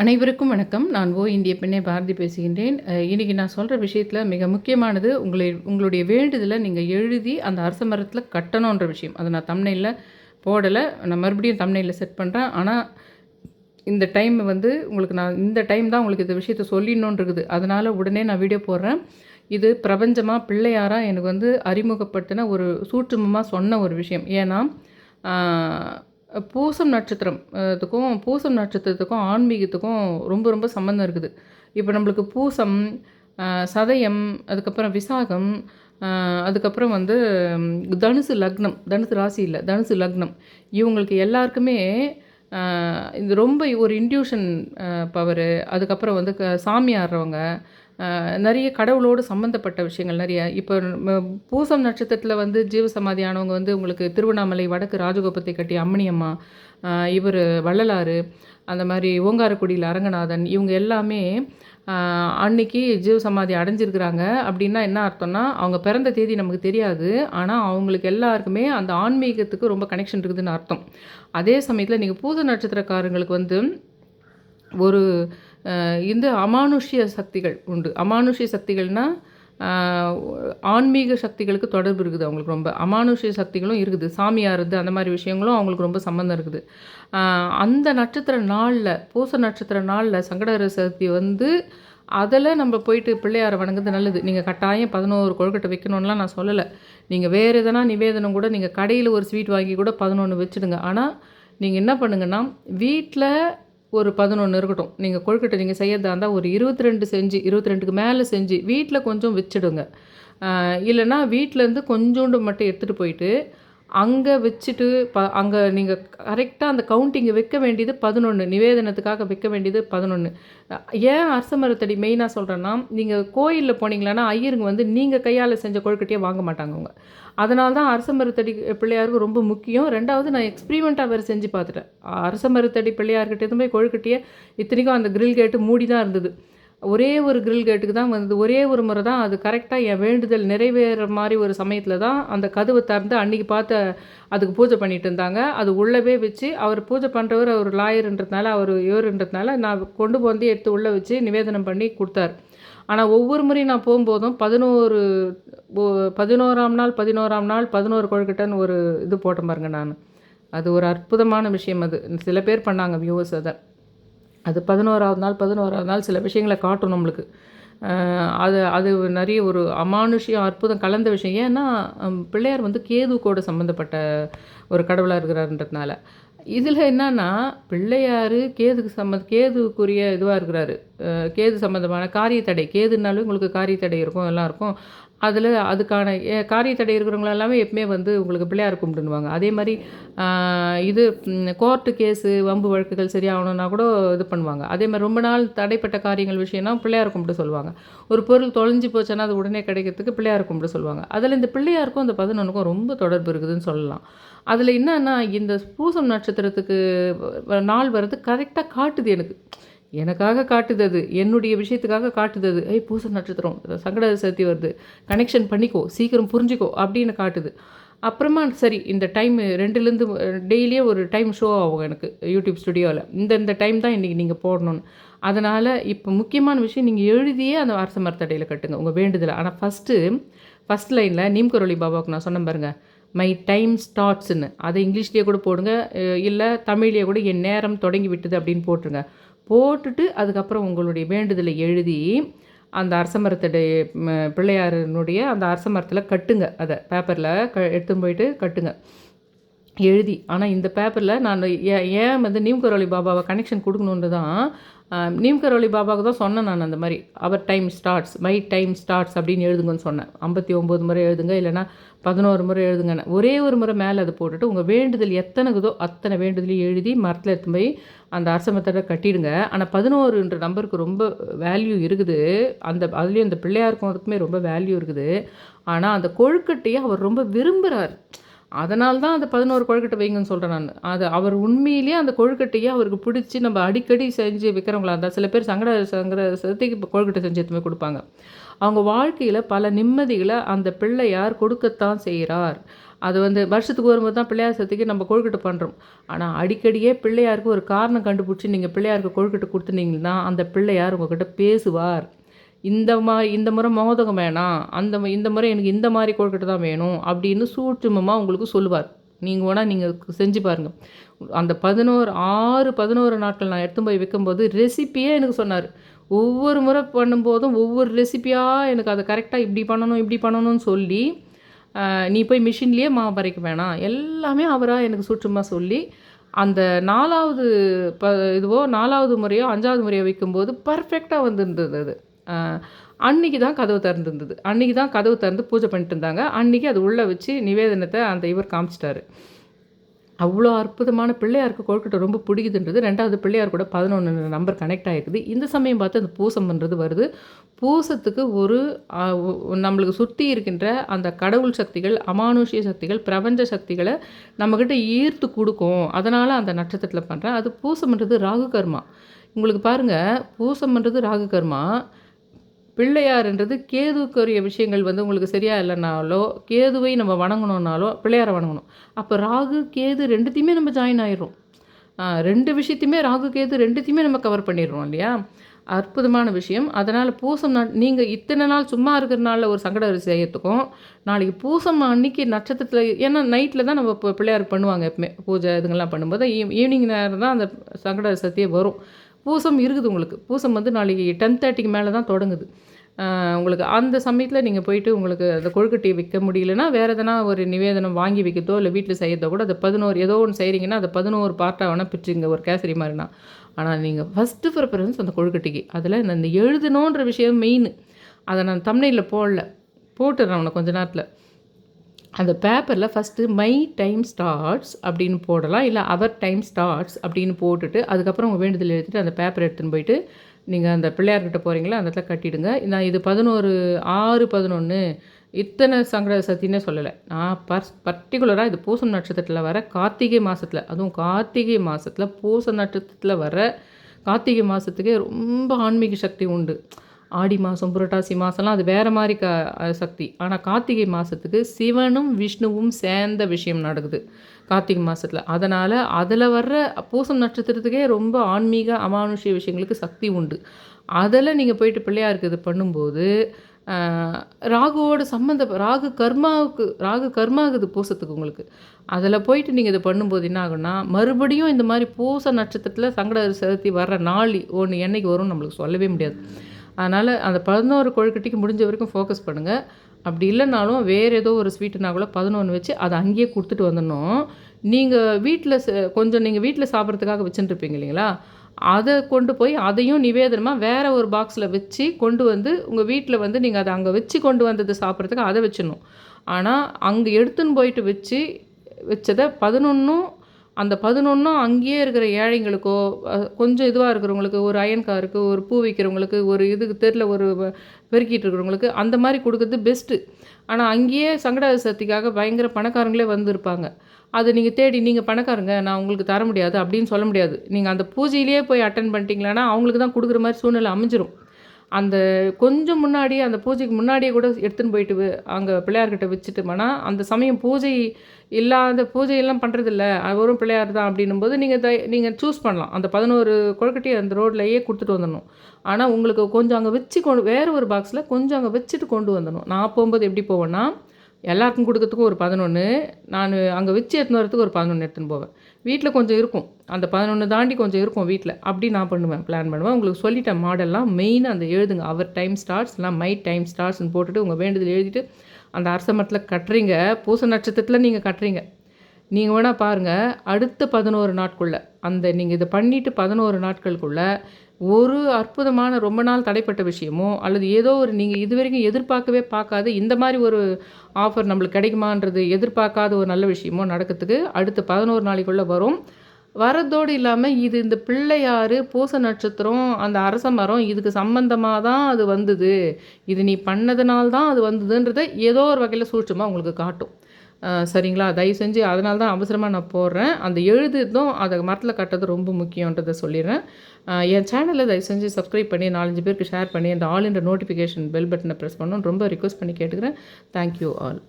அனைவருக்கும் வணக்கம். நான் ஓ இந்திய பெண்ணே பாரதி பேசுகின்றேன். இன்றைக்கி நான் சொல்கிற விஷயத்தில் மிக முக்கியமானது உங்களை உங்களுடைய வேண்டுதலை நீங்கள் எழுதி அந்த அரச மரத்தில் கட்டணுன்ற விஷயம். அதை நான் தம்னையில் போடலை. நான் மறுபடியும் தம்னையில் செட் பண்ணுறேன் ஆனால் இந்த டைம் வந்து உங்களுக்கு நான் இந்த டைம் தான் உங்களுக்கு இந்த விஷயத்தை சொல்லிடணுன்ருக்குது அதனால் உடனே நான் வீடியோ போடுறேன். இது பிரபஞ்சமாக பிள்ளையாராக எனக்கு வந்து அறிமுகப்படுத்தின ஒரு சூற்றுமமாக சொன்ன ஒரு விஷயம். ஏன்னா பூசம் நட்சத்திரம் இதுக்கும் பூசம் நட்சத்திரத்துக்கும் ஆன்மீகத்துக்கும் ரொம்ப ரொம்ப சம்மந்தம் இருக்குது. இப்போ நம்மளுக்கு பூசம் சதயம் அதுக்கப்புறம் விசாகம் அதுக்கப்புறம் வந்து தனுசு லக்னம் தனுசு ராசி இல்லை தனுசு லக்னம். இவங்களுக்கு எல்லாருக்குமே இது ரொம்ப ஒரு இன்ட்யூஷன் பவரு அதுக்கப்புறம் வந்து க சாமி ஆடுறவங்க நிறைய கடவுளோடு சம்மந்தப்பட்ட விஷயங்கள் நிறைய. இப்போ பூசம் நட்சத்திரத்தில் வந்து ஜீவசமாதி ஆனவங்க வந்து உங்களுக்கு திருவண்ணாமலை வடக்கு ராஜகோபத்தை கட்டி அம்மணியம்மா இவர் வள்ளலாறு அந்த மாதிரி ஓங்காரக்குடியில் அரங்கநாதன் இவங்க எல்லாமே அன்னைக்கு அன்னைக்கு ஜீவசமாதி அடைஞ்சிருக்கிறாங்க. அப்படின்னா என்ன அர்த்தம்னா அவங்க பிறந்த தேதி நமக்கு தெரியாது. ஆனால் அவங்களுக்கு எல்லாருக்குமே அந்த ஆன்மீகத்துக்கு ரொம்ப கனெக்ஷன் இருக்குதுன்னு அர்த்தம். அதே சமயத்தில் நீங்கள் பூச நட்சத்திரக்காரங்களுக்கு வந்து ஒரு இந்த அமானுஷ்ய சக்திகள் உண்டு. அமானுஷ்ய சக்திகள்னால் ஆன்மீக சக்திகளுக்கு தொடர்பு இருக்குது அவங்களுக்கு ரொம்ப. அமானுஷ்ய சக்திகளும் இருக்குது. சாமியாருது அந்த மாதிரி விஷயங்களும் அவங்களுக்கு ரொம்ப சம்மந்தம் இருக்குது. அந்த நட்சத்திர நாளில் பூச நட்சத்திர நாளில் சங்கடகர சக்தி வந்து அதில் நம்ம போயிட்டு பிள்ளையாரை வணங்குறது நல்லது. நீங்கள் கட்டாயம் பதினோரு கொழுக்கட்டை வைக்கணும்லாம் நான் சொல்லலை. நீங்கள் வேறு எதனா நிவேதனம் கூட நீங்கள் கடையில் ஒரு ஸ்வீட் வாங்கி கூட பதினொன்று வச்சுடுங்க. ஆனால் நீங்கள் என்ன பண்ணுங்கன்னா வீட்டில் ஒரு பதினொன்று இருக்கட்டும். நீங்கள் கொழுக்கட்டை நீங்கள் செய்யறதா இருந்தால் ஒரு இருபத்தி ரெண்டு செஞ்சு இருபத்தி ரெண்டுக்கு மேலே செஞ்சு வீட்டில் கொஞ்சம் வச்சுடுங்க. இல்லைன்னா வீட்டிலேருந்து கொஞ்சோண்டு மட்டும் எடுத்துகிட்டு போயிட்டு அங்கே வச்சுட்டு ப அங்கே நீங்கள் கரெக்டாக அந்த கவுண்டிங்கை வைக்க வேண்டியது பதினொன்று நிவேதனத்துக்காக வைக்க வேண்டியது பதினொன்று ஏன் அரச மரத்தடி மெயினாக சொல்கிறேன்னா நீங்கள் கோயிலில் போனீங்களான்னா ஐயருங்க வந்து நீங்கள் கையால் செஞ்ச கொழுக்கட்டையே வாங்க மாட்டாங்க அவங்க. அதனால தான் அரச மரத்தடி பிள்ளையாருக்கு ரொம்ப முக்கியம். ரெண்டாவது நான் எக்ஸ்பிரிமெண்ட்டாக வேறு செஞ்சு பார்த்துட்டேன். அரச மரத்தடி பிள்ளையார்கிட்ட போய் கொழுக்கட்டையை இத்தனைக்கும் அந்த கிரில் கேட்டு மூடி தான் இருந்தது. ஒரே ஒரு கிரில் கேட்டுக்கு தான் வந்து ஒரே ஒரு முறை தான் அது கரெக்டாக என் வேண்டுதல் நிறைவேற மாதிரி ஒரு சமயத்தில் தான் அந்த கதவை திறந்து அன்றைக்கி பார்த்து அதுக்கு பூஜை பண்ணிட்டு இருந்தாங்க. அது உள்ளவே வச்சு அவர் பூஜை பண்ணுறவர் அவர் லாயர்ன்றதுனால அவர் இவருன்றதுனால நான் கொண்டு வந்து எடுத்து உள்ளே வச்சு நிவேதனம் பண்ணி கொடுத்தாரு. ஆனால் ஒவ்வொரு முறையும் நான் போகும்போதும் பதினோரு பதினோராம் நாள் பதினோராம் நாள் பதினோரு கொழுக்கட்டைன்னு ஒரு இது போட்டேன் பாருங்க நான். அது ஒரு அற்புதமான விஷயம் அது. சில பேர் பண்ணாங்க வியூவர்ஸ் அதை. அது பதினோராவது நாள் பதினோராவது நாள் சில விஷயங்களை காட்டும் நம்மளுக்கு. அது அது நிறைய ஒரு அமானுஷ்யம் அற்புதம் கலந்த விஷயம். ஏன்னா பிள்ளையார் வந்து கேது கூட சம்மந்தப்பட்ட ஒரு கடவுளாக இருக்கிறாருன்றதுனால. இதில் என்னன்னா பிள்ளையார் கேதுக்கு சம்மந்த கேதுக்குரிய இதுவாக இருக்கிறாரு. கேது சம்மந்தமான காரியத்தடை கேதுனாலும் உங்களுக்கு காரியத்தடை இருக்கும் எல்லாம் இருக்கும். அதில் அதுக்கான ஏ- காரியத்தடை இருக்கிறவங்க எல்லாமே எப்பவுமே வந்து உங்களுக்கு பிள்ளையார் கும்பிடுவாங்க அதே மாதிரி இது கோர்ட்டு கேஸு வம்பு வழக்குகள் சரியாகணும்னா கூட இது பண்ணுவாங்க. அதே மாதிரி ரொம்ப நாள் தடைப்பட்ட காரியங்கள் விஷயம்னா பிள்ளையார் கும்பிட்டு சொல்லுவாங்க. ஒரு பொருள் தொலைஞ்சு போச்சுன்னா அது உடனே கிடைக்கிறதுக்கு பிள்ளையார் கும்பிட்டு சொல்லுவாங்க. அதில் இந்த பிள்ளையாருக்கும் அந்த பதினொன்றுக்கும் ரொம்ப தொடர்பு இருக்குதுன்னு சொல்லலாம். அதில் என்னன்னா இந்த பூசம் நட்சத்திரத்துக்கு நாள் வர்றது கரெக்டாக காட்டுது எனக்கு. எனக்காக காட்டுது அது என்னுடைய விஷயத்துக்காக காட்டுது அது ஏய் பூச நட்சத்திரம் சங்கட சதுர்த்தி வருது. கனெக்ஷன் பண்ணிக்கோ சீக்கிரம் புரிஞ்சுக்கோ அப்படின்னு காட்டுது. அப்புறமா சரி இந்த டைம் ரெண்டுலேருந்து டெய்லியே ஒரு டைம் ஷோ ஆகும் எனக்கு யூடியூப் ஸ்டுடியோவில் இந்த இந்த டைம் தான் இன்றைக்கி நீங்கள் போடணும்னு. அதனால் இப்போ முக்கியமான விஷயம் நீங்கள் எழுதியே அந்த அரச மரத்தடையில் கட்டுங்க உங்கள் வேண்டுதலை. ஆனால் ஃபஸ்ட்டு ஃபஸ்ட் லைனில் நீம்கரோலி பாபாவுக்கு நான் சொன்னேன் பாருங்கள் மை டைம் ஸ்டார்ட்ஸ்ன்னு அதை இங்கிலீஷ்லேயே கூட போடுங்க இல்லை தமிழ்லேயே கூட என் நேரம் தொடங்கி விட்டது அப்படின்னு போட்டுருங்க. போட்டுட்டு அதுக்கப்புறம் உங்களுடைய வேண்டுதலை எழுதி அந்த அரசமரத்துடைய பிள்ளையாரனுடைய பிள்ளையாரினுடைய அந்த அரச மரத்தில் கட்டுங்க. அதை பேப்பரில் க எடுத்துன்னு போயிட்டு கட்டுங்க. எழுதி ஆனால் இந்த பேப்பரில் நான் ஏன் வந்து நீம் கரோலி பாபாவை கனெக்ஷன் கொடுக்கணுன்னு தான் நீம் கரோலி பாபாவுக்கு தான் சொன்னேன் நான் அந்த மாதிரி. அவர் time starts my time starts அப்படின்னு எழுதுங்கன்னு சொன்னேன். ஐம்பத்தி ஒம்பது முறை எழுதுங்க இல்லைன்னா பதினோரு முறை எழுதுங்கன்னு ஒரே ஒரு முறை மேலே அதை போட்டுட்டு உங்கள் வேண்டுதல் எத்தனை இருக்குதோ அத்தனை வேண்டுதலையும் எழுதி மரத்தில் எடுத்து போய் அந்த அரசமத்தோட கட்டிடுங்க. ஆனால் பதினோருன்ற நம்பருக்கு ரொம்ப வேல்யூ இருக்குது. அந்த அதுலேயும் அந்த பிள்ளையாருக்கும் அதுக்குமே ரொம்ப வேல்யூ இருக்குது. ஆனால் அந்த கொழுக்கட்டையை அவர் ரொம்ப விரும்புகிறார் அதனால தான் அந்த பதினோரு கொழுக்கட்டை வைங்கன்னு சொல்கிறேன் நான். அது அவர் உண்மையிலேயே அந்த கொழுக்கட்டையை அவருக்கு பிடிச்சி நம்ம அடிக்கடி செஞ்சு விற்கிறவங்களா இருந்தால் சில பேர் சங்கட சங்கட சதுர்த்திக்கு இப்போ கொழுக்கட்டை செஞ்சு எதுவுமே கொடுப்பாங்க. அவங்க வாழ்க்கையில் பல நிம்மதிகளை அந்த பிள்ளையார் கொடுக்கத்தான் செய்கிறார் அது வந்து வருஷத்துக்கு வரும்போது தான் பிள்ளையார் சதுர்த்திக்கு நம்ம கொழுக்கட்டை பண்ணுறோம் ஆனால் அடிக்கடியே பிள்ளையாருக்கு ஒரு காரணம் கண்டுபிடிச்சி நீங்கள் பிள்ளையாருக்கு கொழுக்கட்டை கொடுத்துனீங்கன்னா அந்த பிள்ளையார் உங்ககிட்ட பேசுவார். இந்த மா இந்த முறை மோதகம் வேணாம். அந்த இந்த முறை எனக்கு இந்த மாதிரி கொழுக்கட்டை தான் வேணும் அப்படின்னு சூட்சுமமாக உங்களுக்கு சொல்லுவார். நீங்கள் வேணால் நீங்கள் செஞ்சு பாருங்கள் அந்த பதினோரு ஆறு பதினோரு நாட்கள் நான் எடுத்து போய் வைக்கும்போது ரெசிப்பியே எனக்கு சொன்னார். ஒவ்வொரு முறை பண்ணும்போதும் ஒவ்வொரு ரெசிப்பியாக எனக்கு அதை கரெக்டாக இப்படி பண்ணணும் இப்படி பண்ணணும்னு சொல்லி நீ போய் மிஷின்லேயே மாவு பறைக்க வேணாம். எல்லாமே அவராக எனக்கு சூட்சமாக சொல்லி அந்த நாலாவது ப இதுவோ நாலாவது முறையோ அஞ்சாவது முறையோ வைக்கும்போது பர்ஃபெக்டாக வந்துருந்தது அது. அன்னைக்கு தான் கதவு திறந்துருந்தது. அன்னைக்கு தான் கதவு திறந்து பூஜை பண்ணிட்டு இருந்தாங்க. அன்னைக்கு அது உள்ளே வச்சு நிவேதனத்தை அந்த இவர் காமிச்சிட்டாரு. அவ்வளோ அற்புதமான பிள்ளையாருக்கு கொழுக்கட்டை ரொம்ப பிடிக்குதுன்றது. ரெண்டாவது பிள்ளையார் கூட பதினொன்று நம்பர் கனெக்ட் ஆகிருக்குது இந்த சமயம் பார்த்து அந்த பூசம்ன்றது வருது. பூசத்துக்கு ஒரு நம்மளுக்கு சுற்றி இருக்கின்ற அந்த கடவுள் சக்திகள் அமானுஷ்ய சக்திகள் பிரபஞ்ச சக்திகளை நம்மக்கிட்ட ஈர்த்து கொடுக்கும். அதனால் அந்த நட்சத்திரத்தில் பண்ணுறேன் அது பூசம்ன்றது ராகு கர்மா. உங்களுக்கு பாருங்கள் பூசம்ன்றது ராகு கர்மா. பிள்ளையார்ன்றது கேதுக்குரிய விஷயங்கள் வந்து உங்களுக்கு சரியா இல்லைனாலோ கேதுவை நம்ம வணங்கணுன்னாலோ பிள்ளையாரை வணங்கணும். அப்போ ராகு கேது ரெண்டுத்தையுமே நம்ம ஜாயின் ஆயிடுறோம். ரெண்டு விஷயத்தையுமே ராகு கேது ரெண்டுத்தையுமே நம்ம கவர் பண்ணிடுறோம் இல்லையா? அற்புதமான விஷயம். அதனால் பூசம் நீங்கள் இத்தனை நாள் சும்மா இருக்கிறனால ஒரு சங்கட செய்யறதுக்கும் நாளைக்கு பூசம் அன்னைக்கு நட்சத்திரத்தில் ஏன்னா நைட்டில் தான் நம்ம இப்போ பிள்ளையார் பண்ணுவாங்க எப்பவுமே. பூஜை இதுங்கெல்லாம் பண்ணும்போது ஈவினிங் நேரம் தான் அந்த சங்கட சக்தியே வரும். பூசம் இருக்குது உங்களுக்கு. பூசம் வந்து நாளைக்கு டென் தேர்ட்டிக்கு மேலே தான் தொடங்குது. உங்களுக்கு அந்த சமயத்தில் நீங்கள் போயிட்டு உங்களுக்கு அந்த கொழுக்கட்டையை விற்க முடியலன்னா வேறு எதனா ஒரு நிவேதனம் வாங்கி விற்கிறதோ இல்லை வீட்டில் செய்கிறதோ கூட அதை பதினோரு ஏதோ ஒன்று செய்கிறீங்கன்னா அதை பதினோரு பார்ட்டாக வேணால் பிரிச்சுங்க ஒரு கேசரி மாதிரினா. ஆனால் நீங்கள் ஃபஸ்ட்டு ப்ரிஃபரன்ஸ் அந்த கொழுக்கட்டைக்கு. அதில் இந்த இந்த எழுதணுன்ற விஷயம் மெயின் அதை நான் தமிழில் போடல. போட்டுடுறேன் உனக்கு கொஞ்ச நேரத்தில். அந்த பேப்பரில் ஃபஸ்ட்டு மை டைம் ஸ்டார்ட்ஸ் அப்படின்னு போடலாம் இல்லை அவர் டைம் ஸ்டார்ட்ஸ் அப்படின்னு போட்டுட்டு அதுக்கப்புறம் உங்கள் வேண்டுதல் எடுத்துகிட்டு அந்த பேப்பர் எடுத்துன்னு போயிட்டு நீங்கள் அந்த பிள்ளையார்கிட்ட போகிறீங்களா அந்த இடத்துல கட்டிடுங்க. நான் இது பதினோரு ஆறு பதினொன்று இத்தனை சங்கட சக்தின்னே சொல்லலை. நான் பர்ஸ் பர்டிகுலராக இது பூசம் நட்சத்திரத்தில் வர கார்த்திகை மாதத்தில் அதுவும் கார்த்திகை மாதத்தில் பூச நட்சத்திரத்தில் வர கார்த்திகை மாதத்துக்கே ரொம்ப ஆன்மீக சக்தி உண்டு. ஆடி மாதம் புரட்டாசி மாதம்லாம் அது வேறு மாதிரி க சக்தி. ஆனால் கார்த்திகை மாதத்துக்கு சிவனும் விஷ்ணுவும் சேர்ந்த விஷயம் நடக்குது. கார்த்திகை மாதத்தில் அதனால் அதில் வர்ற பூசம் நட்சத்திரத்துக்கே ரொம்ப ஆன்மீக அமானுஷ்ய விஷயங்களுக்கு சக்தி உண்டு. அதில் நீங்கள் போயிட்டு பிள்ளையாருக்கு இது பண்ணும்போது ராகுவோட சம்மந்த ராகு கர்மாவுக்கு ராகு கர்மாகுது பூசத்துக்கு உங்களுக்கு. அதில் போயிட்டு நீங்கள் இதை பண்ணும்போது என்ன ஆகும்னா மறுபடியும் இந்த மாதிரி பூச நட்சத்திரத்தில் சங்கட சதுர்த்தி வர்ற நாள் ஒன்று என்னைக்கு வரும்னு நம்மளுக்கு சொல்லவே முடியாது. அதனால் அந்த பதினோரு கொழுக்கட்டைக்கு முடிஞ்ச வரைக்கும் ஃபோக்கஸ் பண்ணுங்கள் அப்படி இல்லைனாலும் வேறு ஏதோ ஒரு ஸ்வீட்டுனா கூட பதினொன்று வச்சு அதை அங்கேயே கொடுத்துட்டு வந்துடணும். நீங்கள் வீட்டில் கொஞ்சம் நீங்கள் வீட்டில் சாப்பிட்றதுக்காக வச்சுட்டுருப்பீங்க இல்லைங்களா? அதை கொண்டு போய் அதையும் நிவேதனமாக வேறு ஒரு பாக்ஸில் வச்சு கொண்டு வந்து உங்கள் வீட்டில் வந்து நீங்கள் அதை அங்கே வச்சு கொண்டு வந்தது சாப்பிட்றதுக்கு அதை வச்சிடணும். ஆனால் அங்கே எடுத்துன்னு போயிட்டு வச்சு வச்சதை பதினொன்றும் அந்த பதினொன்றும் அங்கேயே இருக்கிற ஏழைங்களுக்கோ கொஞ்சம் இதுவாக இருக்கிறவங்களுக்கு ஒரு அயன்காருக்கு ஒரு பூ விற்கிறவங்களுக்கு ஒரு இதுக்கு தெருல ஒரு பெருக்கிட்டு இருக்கிறவங்களுக்கு அந்த மாதிரி கொடுக்கறது பெஸ்ட்டு ஆனால் அங்கேயே சங்கட சக்திக்காக பயங்கர பணக்காரங்களே வந்திருப்பாங்க. அது நீங்கள் தேடி நீங்கள் பணக்காரங்க நான் உங்களுக்கு தர முடியாது அப்படின்னு சொல்ல முடியாது. நீங்கள் அந்த பூஜையிலேயே போய் அட்டன் பண்ணிட்டீங்களான்னா அவங்களுக்கு தான் கொடுக்குற மாதிரி சூழ்நிலை அமைஞ்சிரும். அந்த கொஞ்சம் முன்னாடியே அந்த பூஜைக்கு முன்னாடியே கூட எடுத்துன்னு போயிட்டு அங்கே பிள்ளையார்கிட்ட வச்சுட்டோம்னா அந்த சமயம் பூஜை இல்லாத பூஜையெல்லாம் பண்ணுறதில்ல அவரும் பிள்ளையார் தான் அப்படின்னும் போது நீங்கள் த நீங்கள் சூஸ் பண்ணலாம். அந்த பதினோரு கொழுக்கட்டையை அந்த ரோட்லையே கொடுத்துட்டு வந்துடணும். ஆனால் உங்களுக்கு கொஞ்சம் அங்கே வச்சு கொண்டு வேறு ஒரு பாக்ஸில் கொஞ்சம் அங்கே வச்சுட்டு கொண்டு வந்துடணும். நான் போகும்போது எப்படி போவேன்னா எல்லாருக்கும் கொடுக்கறதுக்கும் ஒரு பதினொன்று நான் அங்கே வச்சு எடுத்துன்னு வரதுக்கு ஒரு பதினொன்று எடுத்துன்னு போவேன். வீட்டில் கொஞ்சம் இருக்கும். அந்த பதினொன்று தாண்டி கொஞ்சம் இருக்கும் வீட்டில் அப்படி நான் பண்ணுவேன் பிளான் பண்ணுவேன். உங்களுக்கு சொல்லிட்டேன் மாடல்லாம் மெயினாக அந்த எழுதுங்க. அவர் டைம் ஸ்டார்ஸ் இல்லை மை டைம் ஸ்டார்ஸ்னு போட்டுட்டு உங்கள் வேண்டுதல் எழுதிட்டு அந்த அரச மரத்தில் கட்டுறீங்க. பூச நட்சத்திரத்தில் நீங்கள் கட்டுறீங்க. நீங்கள் வேணால் பாருங்கள் அடுத்த பதினோரு நாட்குள்ளே அந்த நீங்கள் இதை பண்ணிவிட்டு பதினோரு நாட்களுக்குள்ளே ஒரு அற்புதமான ரொம்ப நாள் தடைப்பட்ட விஷயமோ அல்லது ஏதோ ஒரு நீங்கள் இது வரைக்கும் எதிர்பார்க்கவே பார்க்காத இந்த மாதிரி ஒரு ஆஃபர் நம்மளுக்கு கிடைக்குமான்றது எதிர்பார்க்காத ஒரு நல்ல விஷயமோ நடக்கிறதுக்கு அடுத்த பதினோரு நாளைக்குள்ளே வரும். வரதோடு இல்லாமல் இது இந்த பிள்ளையாறு பூச நட்சத்திரம் அந்த அரச மரம் இதுக்கு சம்பந்தமாக தான் அது வந்தது. இது நீ பண்ணதுனால்தான் அது வந்ததுன்றதை ஏதோ ஒரு வகையில் சூட்சமாக உங்களுக்கு காட்டும். சரிங்களா? தயவு செஞ்சு அதனால தான் அவசரமாக நான் போடுறேன். அந்த எழுதுதும் அதை மரத்தில் கட்டுறது ரொம்ப முக்கியன்றதை சொல்லிடுறேன். என் சேனலை தயவு செஞ்சு சப்ஸ்கிரைப் பண்ணி நாலஞ்சு பேருக்கு ஷேர் பண்ணி அந்த ஆல் என்ற நோட்டிஃபிகேஷன் பெல் பட்டனை ப்ரெஸ் பண்ணணும் ரொம்ப ரிக்வஸ்ட் பண்ணி கேட்டுக்கிறேன். Thank you all